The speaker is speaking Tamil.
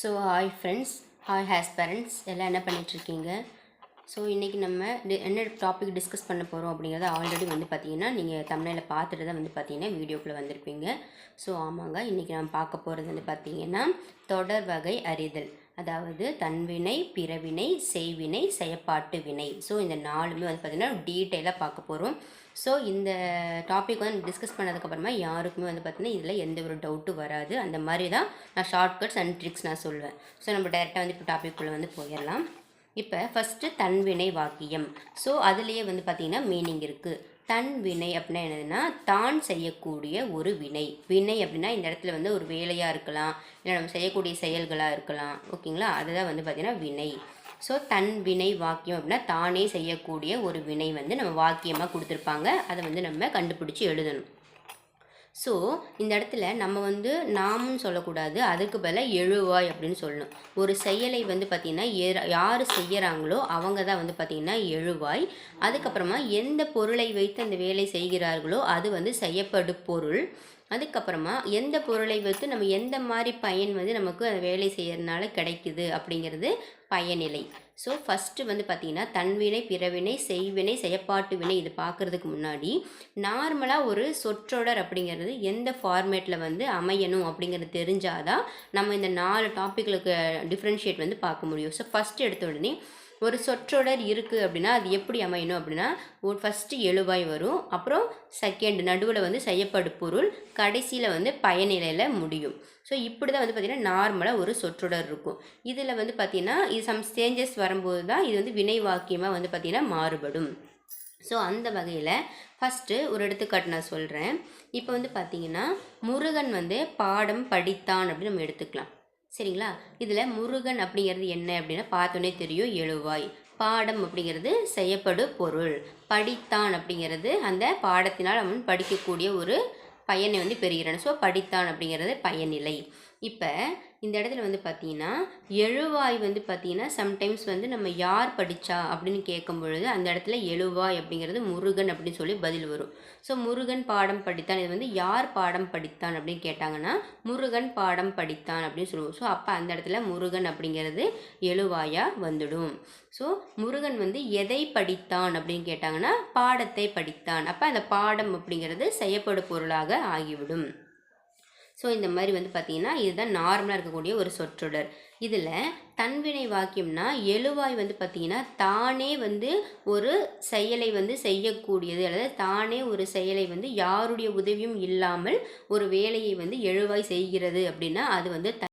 So hi friends hi has parents எல்லாம் என்ன பண்ணிகிட்ருக்கீங்க ஸோ இன்றைக்கி நம்ம டி- என்ன டாபிக் டிஸ்கஸ் பண்ண போகிறோம் அப்படிங்கிறத ஆல்ரெடி வந்து பார்த்தீங்கன்னா நீங்கள் தமிழில் பார்த்துட்டு தான் வந்து பார்த்தீங்கன்னா வீடியோக்குள்ளே வந்திருப்பீங்க. ஸோ ஆமாங்க. இன்றைக்கி நம்ம பார்க்க போகிறது வந்து பார்த்தீங்கன்னா தொடர் வகை அறிதல். அதாவது தன்வினை பிறவினை செய்வினை செயப்பாட்டு வினை. ஸோ இந்த நாலுமே வந்து பார்த்திங்கன்னா டீட்டெயிலாக பார்க்க போகிறோம் ஸோ இந்த டாபிக் வந்து டிஸ்கஸ் பண்ணதுக்கப்புறமா யாருக்குமே வந்து பார்த்திங்கன்னா இதில் எந்த ஒரு டவுட்டும் வராது. அந்த மாதிரி தான் நான் ஷார்ட்கட்ஸ் அண்ட் ட்ரிக்ஸ் நான் சொல்லுவேன் ஸோ நம்ம டைரெக்டாக வந்து இப்போ டாபிக்குள்ளே வந்து போயிடலாம். இப்போ ஃபஸ்ட்டு தன்வினை வாக்கியம். ஸோ அதுலேயே வந்து பார்த்திங்கன்னா மீனிங் இருக்குது தன் வினை அப்படின்னா என்னதுன்னா தான் செய்யக்கூடிய ஒரு வினை. வினை அப்படின்னா இந்த இடத்துல வந்து ஒரு வேலையாக இருக்கலாம் இல்லை நம்ம செய்யக்கூடிய செயல்களாக இருக்கலாம். ஓகேங்களா? அதுதான் வந்து பார்த்திங்கன்னா வினை. ஸோ தன் வினை வாக்கியம் அப்படின்னா தானே செய்யக்கூடிய ஒரு வினை வந்து நம்ம வாக்கியமாக கொடுத்துருப்பாங்க. அதை வந்து நம்ம கண்டுபிடிச்சி எழுதணும். ஸோ இந்த இடத்துல நம்ம வந்து நாமும் சொல்லக்கூடாது. அதுக்கு பதிலாக எழுவாய் அப்படின்னு சொல்லணும். ஒரு செயலை வந்து பார்த்திங்கன்னா யார் செய்கிறாங்களோ அவங்க தான் வந்து பார்த்திங்கன்னா எழுவாய். அதுக்கப்புறமா எந்த பொருளை வைத்து அந்த வேலை செய்கிறார்களோ அது வந்து செய்யப்படு பொருள். அதுக்கப்புறமா எந்த பொருளை வைத்து நம்ம எந்த மாதிரி பயன் வந்து நமக்கு அந்த வேலை செய்கிறதுனால கிடைக்குது அப்படிங்கிறது பயனிலை. ஸோ ஃபஸ்ட்டு வந்து பார்த்திங்கன்னா தன்வினை பிறவினை செய்வினை செயப்பாட்டு வினை இது பார்க்குறதுக்கு முன்னாடி நார்மலாக ஒரு சொற்றொடர் அப்படிங்கிறது எந்த ஃபார்மேட்டில் வந்து அமையணும் அப்படிங்கிறது தெரிஞ்சாதான் நம்ம இந்த நாலு டாப்பிக்களுக்கு டிஃப்ரென்ஷியேட் வந்து பார்க்க முடியும். ஸோ ஃபஸ்ட்டு எடுத்த உடனே ஒரு சொற்றொடர் இருக்குது அப்படின்னா அது எப்படி அமையணும் அப்படின்னா ஒரு ஃபஸ்ட்டு எழுவாய் வரும். அப்புறம் செகண்ட் நடுவில் வந்து செய்யப்படு பொருள் கடைசியில் வந்து பயனிலையில் முடியும். ஸோ இப்படி தான் வந்து பார்த்திங்கன்னா நார்மலாக ஒரு சொற்றொடர் இருக்கும். இதில் வந்து பார்த்திங்கன்னா இது சம் சேஞ்சஸ் வரும்போது தான் இது வந்து வினை வாக்கியமாக வந்து பார்த்திங்கன்னா மாறுபடும். ஸோ அந்த வகையில் ஃபஸ்ட்டு ஒரு எடுத்துக்காட்டு நான் சொல்கிறேன் இப்போ வந்து பார்த்திங்கன்னா முருகன் வந்து பாடம் படித்தான் அப்படின்னு நம்ம எடுத்துக்கலாம். சரிங்களா? இதில் முருகன் அப்படிங்கிறது என்ன அப்படின்னா பார்த்தோன்னே தெரியும் எழுவாய். பாடம் அப்படிங்கிறது செய்யப்படு பொருள். படித்தான் அப்படிங்கிறது அந்த பாடத்தினால் அவன் படிக்கக்கூடிய ஒரு பயனை வந்து பெறுகிறான். ஸோ படித்தான் அப்படிங்கிறது பயனிலை. இப்போ இந்த இடத்துல வந்து பார்த்தீங்கன்னா எழுவாய் வந்து பார்த்தீங்கன்னா சம்டைம்ஸ் வந்து நம்ம யார் படித்தா அப்படின்னு கேட்கும் பொழுது அந்த இடத்துல எழுவாய் அப்படிங்கிறது முருகன் அப்படின்னு சொல்லி பதில் வரும். ஸோ முருகன் பாடம் படித்தான். இது வந்து யார் பாடம் படித்தான் அப்படின்னு கேட்டாங்கன்னா முருகன் பாடம் படித்தான் அப்படின்னு சொல்லுவோம். ஸோ அப்போ அந்த இடத்துல முருகன் அப்படிங்கிறது எழுவாயாக வந்துடும். ஸோ முருகன் வந்து எதை படித்தான் அப்படின்னு கேட்டாங்கன்னா பாடத்தை படித்தான். அப்போ அந்த பாடம் அப்படிங்கிறது செய்யப்படும் பொருளாக ஆகிவிடும். ஸோ இந்த மாதிரி வந்து பார்த்திங்கன்னா இதுதான் நார்மலாக இருக்கக்கூடிய ஒரு சொற்றொடர். இதில் தன்வினை வாக்கியம்னா எழுவாய் வந்து பார்த்திங்கன்னா தானே வந்து ஒரு செயலை வந்து செய்யக்கூடியது. அல்லது தானே ஒரு செயலை வந்து யாருடைய உதவியும் இல்லாமல் ஒரு வேலையை வந்து எழுவாய் செய்கிறது அப்படின்னா அது வந்து